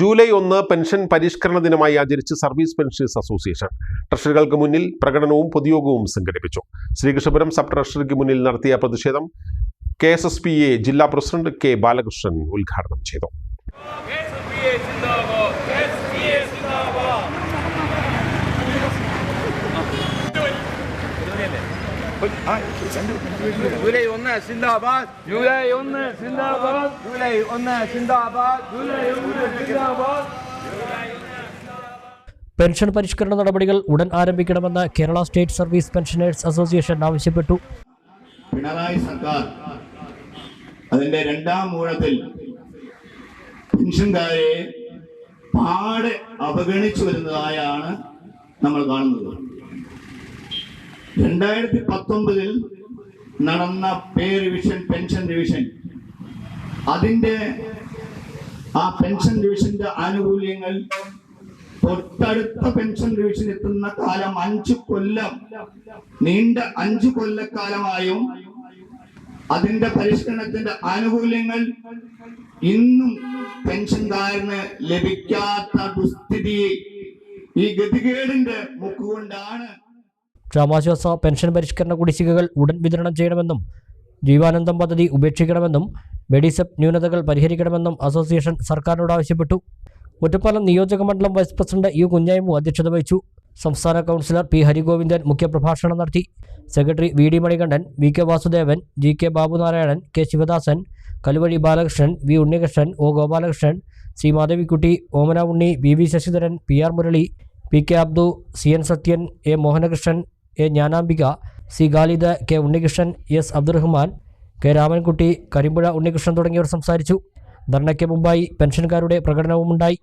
July ഒന്ന് pension പരിഷ്കരണ ദിനമായി ആചരിച്ച് സർവീസ് പെൻഷനേഴ്സ് അസോസിയേഷൻ. ട്രഷറികൾക്ക് മുന്നിൽ പ്രകടനവും പൊതുയോഗവും സംഘടിപ്പിച്ചു. ശ്രീകൃഷ്ണപുരം സബ് ട്രഷറിക്ക് മുന്നിൽ നടത്തിയ പ്രതിഷേധം K S S P A ജില്ലാ പ്രസിഡന്റ് കെ ബാലകൃഷ്ണൻ ഉദ്ഘാടനം ചെയ്തു. ജൂലൈ ഒന്ന് സിന്ദാബാദ്. ജൂലൈ ഒന്ന് സിന്ദാബാദ്. ജൂലൈ ഒന്ന് സിന്ദാബാദ്. ജൂലൈ ഒന്ന് സിന്ദാബാദ്. പെൻഷൻ പരിഷ്കരണ നടപടികൾ ഉടൻ ആരംഭിക്കണമെന്ന് Kerala state service pensioners association ആവശ്യപ്പെട്ടു. പിണറായി സർക്കാർ അതിന്റെ രണ്ടാം മൂഴത്തിൽ പെൻഷൻകാരെ പാടെ അവഗണിച്ചു വരുന്നതായാണ് നമ്മൾ കാണുന്നത്. രണ്ടായിരത്തി പത്തൊമ്പതിൽ നടന്ന പേ റിവിഷൻ പെൻഷൻ റിവിഷൻ. അതിന്റെ ആ പെൻഷൻ റിവിഷന്റെ ആനുകൂല്യങ്ങൾ തൊട്ടടുത്ത പെൻഷൻ റിവിഷൻ എത്തുന്ന കാലം അഞ്ചു കൊല്ലം നീണ്ട അഞ്ചു കൊല്ലക്കാലമായും അതിന്റെ പരിഷ്കരണത്തിന്റെ ആനുകൂല്യങ്ങൾ ഇന്നും പെൻഷൻകാരന് ലഭിക്കാത്ത ദുസ്ഥിതി ഈ ഗതികേടിന്റെ മുക്കുകൊണ്ടാണ് ക്ഷാമാശ്വാസ പെൻഷൻ പരിഷ്കരണ കുടിശ്ശികകൾ ഉടൻ വിതരണം ചെയ്യണമെന്നും ജീവാനന്ദം പദ്ധതി ഉപേക്ഷിക്കണമെന്നും മെഡിസെപ് ന്യൂനതകൾ പരിഹരിക്കണമെന്നും അസോസിയേഷൻ സർക്കാരിനോട് ആവശ്യപ്പെട്ടു. ഒറ്റപ്പാലം നിയോജക മണ്ഡലം വൈസ് പ്രസിഡന്റ് യു കുഞ്ഞായ്മു അധ്യക്ഷത വഹിച്ചു. സംസ്ഥാന കൗൺസിലർ പി ഹരിഗോവിന്ദൻ മുഖ്യപ്രഭാഷണം നടത്തി. Secretary V D Manikandan V K Vasudevan G K Babunarayanan K Sivadasan Kaluvazhi Balakrishnan V Unnikrishnan O Gopalakrishnan C Madhavikutty Omana Unni V V Sasidharan P R Murali P K Abdu C N Sathyan A Mohanakrishnan A Jnanambika C Khalid K Unnikrishnan S Abdurahman K Ramankutty Karimpuzha Unnikrishnan തുടങ്ങിയവർ സംസാരിച്ചു. ധർണയ്ക്ക് മുമ്പായി പെൻഷൻകാരുടെ പ്രകടനവുമുണ്ടായി.